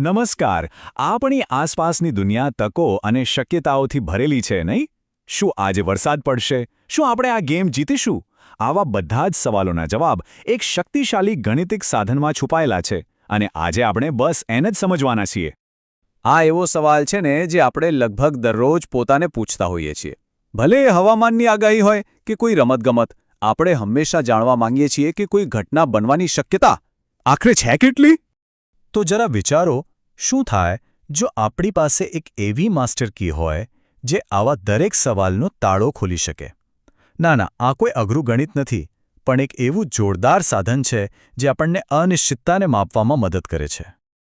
નમસ્કાર, આપણી આસપાસની દુનિયા તકો અને શક્યતાઓથી ભરેલી છે, નહીં? શું આજે વરસાદ પડશે? શું આપણે આ ગેમ જીતીશું? આવા બધા જ સવાલોના જવાબ એક શક્તિશાળી ગણિતિક સાધનમાં છુપાયેલા છે અને આજે આપણે બસ એને જ સમજવાના છીએ. આ એવો સવાલ છે ને, જે આપણે લગભગ દરરોજ પોતાને પૂછતા હોઈએ છીએ. ભલે હવામાનની આગાહી હોય કે કોઈ રમતગમત, આપણે હંમેશા જાણવા માંગીએ છીએ કે કોઈ ઘટના બનવાની શક્યતા આખરે છે કેટલી? તો જરા વિચારો શું થાય? જો આપણી પાસે એક એવી માસ્ટર કી હોય, જે આવા દરેક સવાલનો તાળો ખોલી શકે. ના ના, આ કોઈ અઘરું ગણિત નથી, પણ એક એવું જોરદાર સાધન છે, જે આપણને અનિશ્ચિતતાને માપવામાં મદદ કરે છે.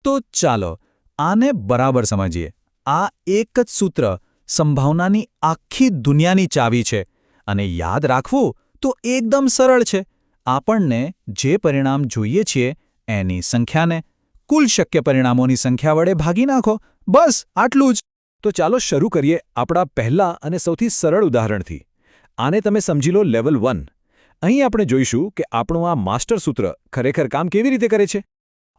તો ચાલો, આને બરાબર સમજીએ. આ એક જ સૂત્ર સંભાવનાની આખી દુનિયાની ચાવી છે, અને યાદ રાખવું તો એકદમ સરળ છે. આપણને જે પરિણામ જોઈએ છીએ, એની સંખ્યાને કુલ શક્ય પરિણામોની સંખ્યા વડે ભાગી નાખો. બસ, આટલું જ. તો ચાલો શરૂ કરીએ આપણા પહેલા અને સૌથી સરળ ઉદાહરણથી. આને તમે સમજી લો લેવલ વન. અહીં આપણે જોઈશું કે આપણું આ માસ્ટર સૂત્ર ખરેખર કામ કેવી રીતે કરે છે.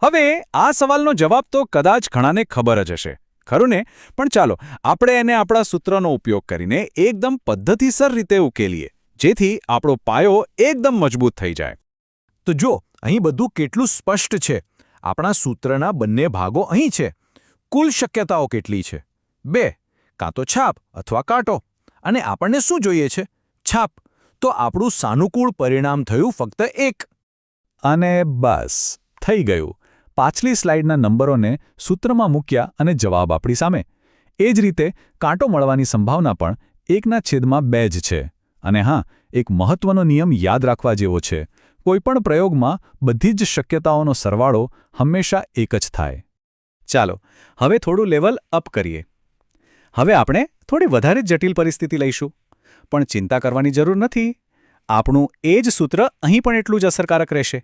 હવે, આ સવાલનો જવાબ તો કદાચ ઘણાને ખબર જ હશે. ખરું ને? પણ ચાલો, આપણે એને આપણા સૂત્રનો ઉપયોગ કરીને એકદમ પદ્ધતિસર રીતે ઉકેલીએ, જેથી આપણો પાયો એકદમ મજબૂત થઈ જાય. તો જો, અહીં બધું કેટલું સ્પષ્ટ છે. આપણા સૂત્રના બંને ભાગો અહીં છે. કુલ શક્યતાઓ કેટલી છે? બે. કાં તો છાપ અથવા કાંટો. અને આપણને શું જોઈએ છે? છાપ. તો આપણું સાનુકૂળ પરિણામ થયું ફક્ત એક. અને બસ, થઈ ગયું. પાછલી સ્લાઇડના નંબરોને સૂત્રમાં મૂક્યા અને જવાબ આપણી સામે. એ જ રીતે કાંટો મળવાની સંભાવના પણ એકના છેદમાં બે જ છે. અને હા, એક મહત્વનો નિયમ યાદ રાખવા જેવો છે. કોઈપણ પ્રયોગમાં બધી જ શક્યતાઓનો સરવાળો હંમેશા એક જ થાય. ચાલો, હવે થોડું લેવલ અપ કરીએ. હવે આપણે થોડી વધારે જટિલ પરિસ્થિતિ લઈશું. પણ ચિંતા કરવાની જરૂર નથી. આપણું એ જ સૂત્ર અહીં પણ એટલું જ અસરકારક રહેશે.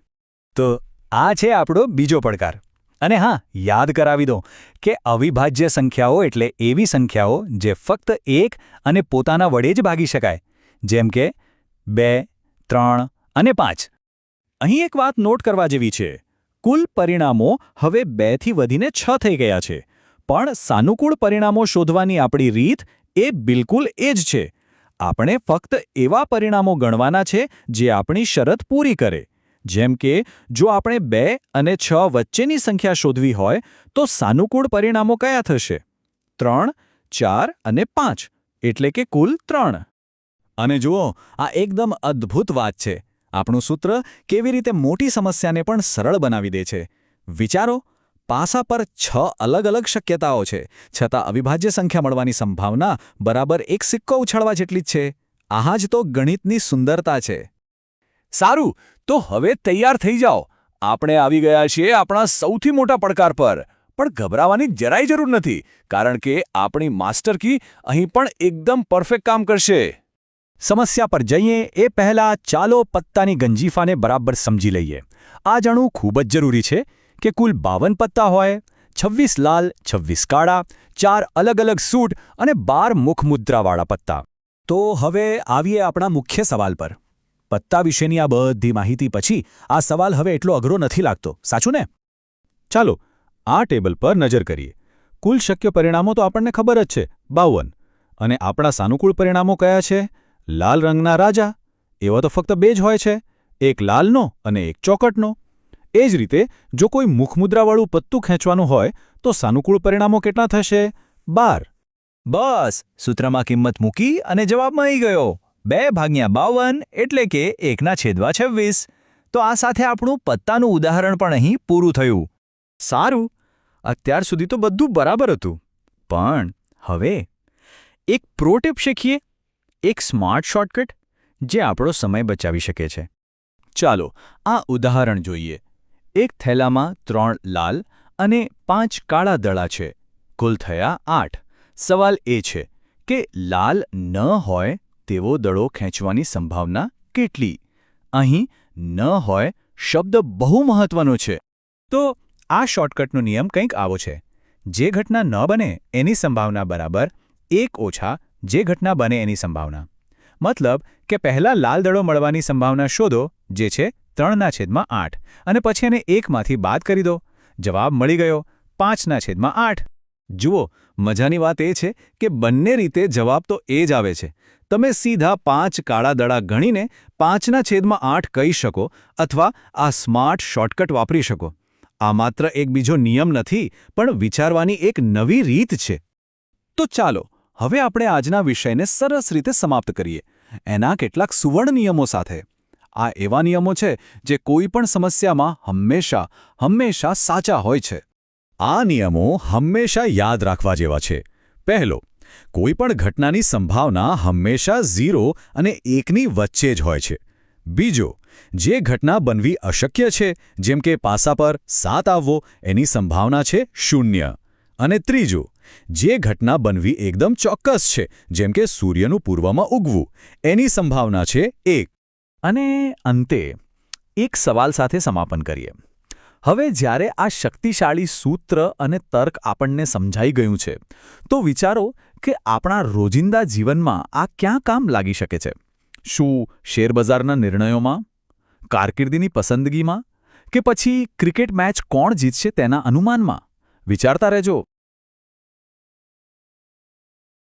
તો આ છે આપણો બીજો પડકાર. અને હા, યાદ કરાવી દો કે અવિભાજ્ય સંખ્યાઓ એટલે એવી સંખ્યાઓ જે ફક્ત એક અને પોતાના વડે જ ભાગી શકાય. જેમ કે બે, ત્રણ અને પાંચ. અહીં એક વાત નોટ કરવા જેવી છે. કુલ પરિણામો હવે બેથી વધીને છ થઈ ગયા છે. પણ સાનુકૂળ પરિણામો શોધવાની આપણી રીત એ બિલકુલ એ જ છે. આપણે ફક્ત એવા પરિણામો ગણવાના છે જે આપણી શરત પૂરી કરે. જેમ કે, જો આપણે બે અને છ વચ્ચેની સંખ્યા શોધવી હોય, તો સાનુકૂળ પરિણામો કયા થશે? ત્રણ, ચાર અને પાંચ, એટલે કે કુલ ત્રણ. અને જુઓ, આ એકદમ અદ્ભુત વાત છે. આપણું સૂત્ર કેવી રીતે મોટી સમસ્યાને પણ સરળ બનાવી દે છે? વિચારો, પાસા પર છ અલગ અલગ શક્યતાઓ છે, છતાં અવિભાજ્ય સંખ્યા મળવાની સંભાવના બરાબર એક સિક્કો ઉછાળવા જેટલી જ છે. આહા જ તો ગણિતની સુંદરતા છે. સારું, તો હવે તૈયાર થઈ જાઓ. આપણે આવી ગયા છીએ આપણા સૌથી મોટા પડકાર પર. પણ ગભરાવાની જરાય જરૂર નથી, કારણ કે આપણી માસ્ટર કી અહીં પણ એકદમ પરફેક્ટ કામ કરશે. સમસ્યા પર જઈએ, એ પહેલાં ચાલો પત્તાની ગંજીફાને બરાબર સમજી લઈએ. આ જાણવું ખૂબ જ જરૂરી છે કે કુલ બાવન પત્તા હોય, છવ્વીસ લાલ, છવ્વીસ કાળા, ચાર અલગ અલગ સૂટ અને બાર મુખમુદ્રાવાળા પત્તા. તો હવે આવીએ આપણા મુખ્ય સવાલ પર. પત્તા વિશેની આ બધી માહિતી પછી આ સવાલ હવે એટલો અઘરો નથી લાગતો. સાચું ને? ચાલો, આ ટેબલ પર નજર કરીએ. કુલ શક્ય પરિણામો તો આપણને ખબર જ છે. બાવન. અને આપણા સાનુકૂળ પરિણામો કયા છે? લાલ રંગના રાજા, એવા તો ફક્ત બે જ હોય છે, એક લાલનો અને એક ચોકટનો. એ જ રીતે, જો કોઈ મુખમુદ્રાવાળું પત્તું ખેંચવાનું હોય, તો સાનુકૂળ પરિણામો કેટલા થશે? બાર. બસ, સૂત્રમાં કિંમત મૂકી અને જવાબમાં આવી ગયો. બે ભાગ્યા બાવન એટલે કે એકના છેદવા છવ્વીસ. તો આ સાથે આપણું પત્તાનું ઉદાહરણ પણ અહીં પૂરું થયું. સારું. અત્યાર સુધી તો બધું બરાબર હતું. પણ, હવે, એક પ્રોટેપ શીખીએ. એક સ્માર્ટ શોર્ટકટ જે આપણો સમય બચાવી શકે છે. ચાલો, આ ઉદાહરણ જોઈએ. એક થેલામાં ત્રણ લાલ અને પાંચ કાળા દડા છે. કુલ થયા આઠ. સવાલ એ છે કે લાલ ન હોય તેવો દડો ખેંચવાની સંભાવના કેટલી? અહીં ન હોય શબ્દ બહુ મહત્વનો છે. તો આ શોર્ટકટનો નિયમ કંઈક આવો છે. જે ઘટના ન બને એની સંભાવના બરાબર એક ઓછા જે ઘટના બને એની સંભાવના. મતલબ કે પહેલા લાલ દડો મળવાની સંભાવના શોધો, જે છે ત્રણના છેદમાં આઠ, અને પછી એને એકમાંથી બાદ કરી દો. જવાબ મળી ગયો, પાંચના છેદમાં આઠ. જુઓ, મજાની વાત એ છે કે બંને રીતે જવાબ તો એ જ આવે છે. તમે સીધા પાંચ કાળા દડા ગણીને પાંચના છેદમાં આઠ કહી શકો અથવા આ સ્માર્ટ શોર્ટકટ વાપરી શકો. આ માત્ર એક બીજો નિયમ નથી, પણ વિચારવાની એક નવી રીત છે. તો ચાલો હવે આપણે આજના વિષયને સરસ રીતે સમાપ્ત કરીએ. એના કેટલાક સુવર્ણ નિયમો સાથે. આ એવા નિયમો છે જે કોઈ પણ સમસ્યામાં હંમેશા હંમેશા સાચા હોય છે. આ નિયમો હંમેશા યાદ રાખવા જેવા છે. પહેલો, કોઈ પણ ઘટનાની સંભાવના હંમેશા ઝીરો અને એકની વચ્ચે જ હોય છે. બીજો, જે ઘટના બનવી અશક્ય છે, જેમ કે પાસા પર સાત આવવો, એની સંભાવના છે શૂન્ય. અને ત્રીજું જે ઘટના બનવી એકદમ ચોક્કસ છે, જેમ કે સૂર્યનું પૂર્વમાં ઉગવું. એની સંભાવના છે એક. અને અંતે, એક સવાલ સાથે સમાપન કરીએ. હવે જ્યારે આ શક્તિશાળી સૂત્ર અને તર્ક આપણને સમજાઈ ગયું છે, તો વિચારો કે આપણા રોજિંદા જીવનમાં આ ક્યાં કામ લાગી શકે છે? શું શેરબજારના નિર્ણયોમાં? કારકિર્દીની પસંદગીમાં? કે પછી ક્રિકેટ મેચ કોણ જીતશે તેના અનુમાનમાં? વિચારતા રહેજો.